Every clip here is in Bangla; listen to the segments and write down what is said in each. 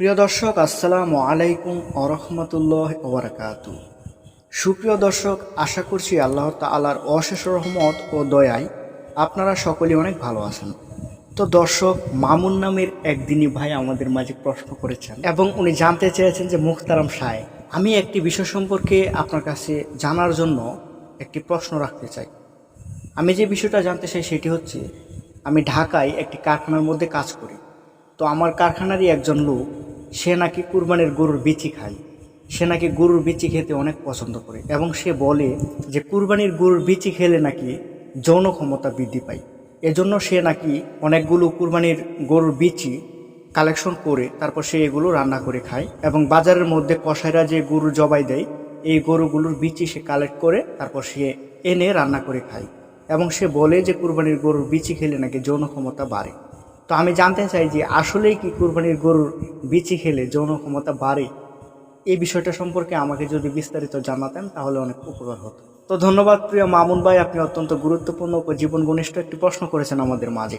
প্রিয় দর্শক, আসসালামু আলাইকুম আরহামতুল্লাহ ওবরাকাতু সুপ্রিয় দর্শক, আশা করছি আল্লাহ তালার অশেষ রহমত ও দয়ায় আপনারা সকলে অনেক ভালো আছেন। তো দর্শক, মামুন নামের একদিনই ভাই আমাদের মাঝে প্রশ্ন করেছেন এবং উনি জানতে চেয়েছেন যে মুখতারাম সাহেব, আমি একটি বিষয় সম্পর্কে আপনার কাছে জানার জন্য একটি প্রশ্ন রাখতে চাই। আমি যে বিষয়টা জানতে চাই সেটি হচ্ছে, আমি ঢাকায় একটি কারখানার মধ্যে কাজ করি। তো আমার কারখানারই একজন লোক সে নাকি কুরবানির গরুর বিচি খায়। সে নাকি গরুর বিচি খেতে অনেক পছন্দ করে এবং সে বলে যে কুরবানির গরুর বিচি খেলে নাকি যৌন ক্ষমতা বৃদ্ধি পায়। এজন্য সে নাকি অনেকগুলো কুরবানির গরুর বিচি কালেকশন করে তারপর সে এগুলো রান্না করে খায় এবং বাজারের মধ্যে কষাইরা যে গরু জবাই দেয়, এই গরুগুলোর বিচি সে কালেক্ট করে তারপর সে এনে রান্না করে খায় এবং সে বলে যে কুরবানির গরুর বিচি খেলে নাকি যৌন ক্ষমতা বাড়ে। তো আমি জানতে চাই যে আসলেই কি কুরবানির গরুর বিচি খেলে যৌন ক্ষমতা বাড়ে? এই বিষয়টা সম্পর্কে আমাকে যদি বিস্তারিত জানাতেন তাহলে অনেক উপকার হতো। তো ধন্যবাদ প্রিয় মামুন ভাই, আপনি অত্যন্ত গুরুত্বপূর্ণ ও জীবন ঘনিষ্ঠ একটি প্রশ্ন করেছেন আমাদের মাঝে।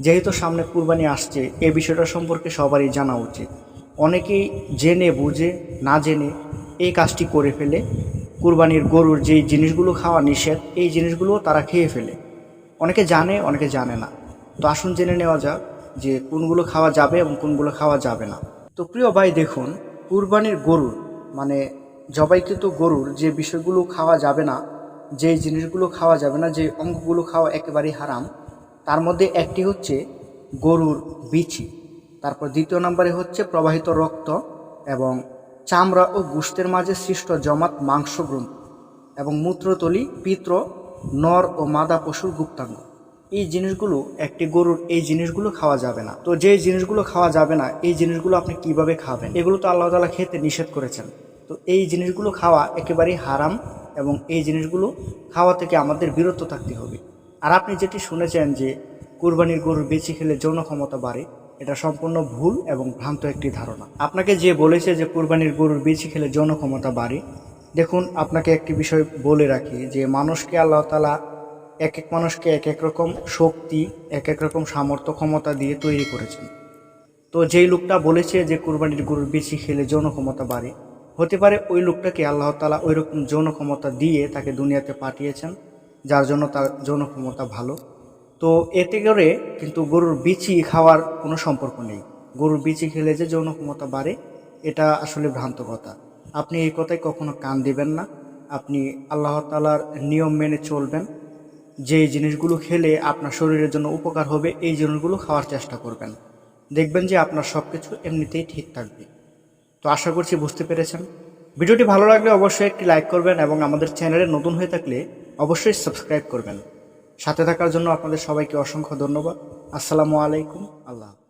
যেহেতু সামনে কুরবানি আসছে এই বিষয়টা সম্পর্কে সবারই জানা উচিত। অনেকেই জেনে, বুঝে, না জেনে এই কাজটি করে ফেলে। কুরবানির গরুর যেই জিনিসগুলো খাওয়া নিষেধ, এই জিনিসগুলো তারা খেয়ে ফেলে। অনেকে জানে অনেকে জানে না। তো আসুন জেনে নেওয়া যাক যে কোনগুলো খাওয়া যাবে এবং কোনগুলো খাওয়া যাবে না। তো প্রিয় ভাই, দেখুন, কুরবানির গরুর মানে জবাইকৃত গরুর যে বিষয়গুলো খাওয়া যাবে না যে জিনিসগুলো খাওয়া যাবে না যে অঙ্গগুলো খাওয়া একেবারেই হারাম, তার মধ্যে একটি হচ্ছে গরুর বিচি। তারপর দ্বিতীয় নম্বরে হচ্ছে প্রবাহিত রক্ত এবং চামড়া ও গুস্তের মাঝে সৃষ্ট জমাট মাংসগ্রন্থ এবং মূত্রতলি, পিত্র, নর ও মাদা পশুর গুপ্তাঙ্গ। এই জিনিসগুলো, একটি গরুর এই জিনিসগুলো খাওয়া যাবে না। তো যে জিনিসগুলো খাওয়া যাবে না, এই জিনিসগুলো আপনি কীভাবে খাবেন? এগুলো তো আল্লাহ তালা খেতে নিষেধ করেছেন। তো এই জিনিসগুলো খাওয়া একেবারেই হারাম এবং এই জিনিসগুলো খাওয়া থেকে আমাদের বিরত থাকতে হবে। আর আপনি যেটি শুনেছেন যে, কুরবানির গরুর বেশি খেলে যৌন ক্ষমতা বাড়ে, এটা সম্পূর্ণ ভুল এবং ভ্রান্ত একটি ধারণা। আপনাকে যে বলেছে যে, কুরবানির গরুর বেশি খেলে যৌন ক্ষমতা বাড়ে, দেখুন, আপনাকে একটি বিষয় বলে রাখি যে, মানুষকে আল্লাহ তালা এক এক মানুষকে এক এক রকম শক্তি এক এক রকম সামর্থ্য, ক্ষমতা দিয়ে তৈরি করেছেন। তো যেই লোকটা বলেছে যে কুরবানির গরুর বেশি খেলে যৌন ক্ষমতা বাড়ে, হতে পারে ওই লোকটাকে আল্লাহ তালা ওই রকম যৌন ক্ষমতা দিয়ে তাকে দুনিয়াতে পাঠিয়েছেন, যার জন্য তার যৌন ক্ষমতা ভালো। তো এতে করে কিন্তু গরুর বিচি খাওয়ার কোনো সম্পর্ক নেই। গরুর বিচি খেলে যে যৌন ক্ষমতা বাড়ে, এটা আসলে ভ্রান্ত কথা। আপনি এই কথায় কখনো কান দিবেন না। আপনি আল্লাহ তালার নিয়ম মেনে চলবেন। যে জিনিসগুলো খেলে আপনার শরীরের জন্য উপকার হবে, এই জিনিসগুলো খাওয়ার চেষ্টা করবেন। দেখবেন যে আপনার সব কিছু এমনিতেই ঠিক থাকবে। তো আশা করছি বুঝতে পেরেছেন। ভিডিওটি ভালো লাগলে অবশ্যই একটি লাইক করবেন এবং আমাদের চ্যানেলে নতুন হয়ে থাকলে অবশ্যই সাবস্ক্রাইব করবেন। সাথে থাকার জন্য আপনাদের সবাইকে অসংখ্য ধন্যবাদ। আসসালামু আলাইকুম। আল্লাহ।